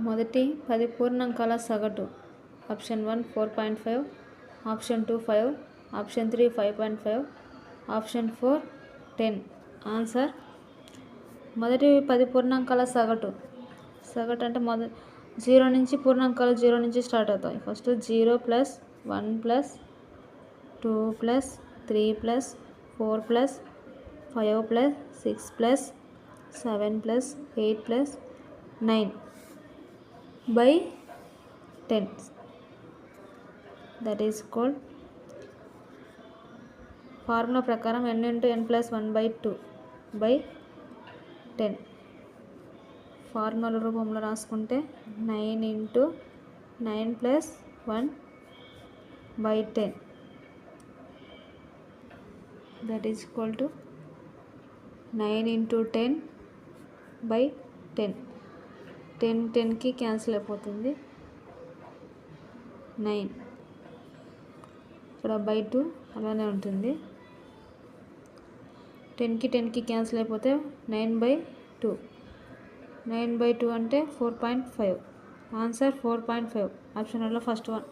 మొదటి పది పూర్ణాంకాల సగటు. Option one four point five option two five option three five point five option four ten. Answer? మొదటి పది పూర్ణాంకాల సగటు. సగటు అంటే మొద జీరో నుంచి పూర్ణాంకాలు జీరో నుంచి స్టార్ట్ అవుతాయి. First zero plus one plus two plus three plus four plus five plus six plus seven plus eight plus nine. By ten that is called formula ప్రకారం n into n plus one by two by ten formula రూపంలో రాసుకుంటే nine into nine plus one by ten that is equal to nine into ten by ten ten టెన్కి cancel అయిపోతుంది. Nine. ఇక్కడ by two అలానే ఉంటుంది. టెన్కి టెన్కి cancel అయిపోతే nine by two. Nine by two అంటే four point five. Answer four point five. ఆప్షన్లో ఫస్ట్ వన్.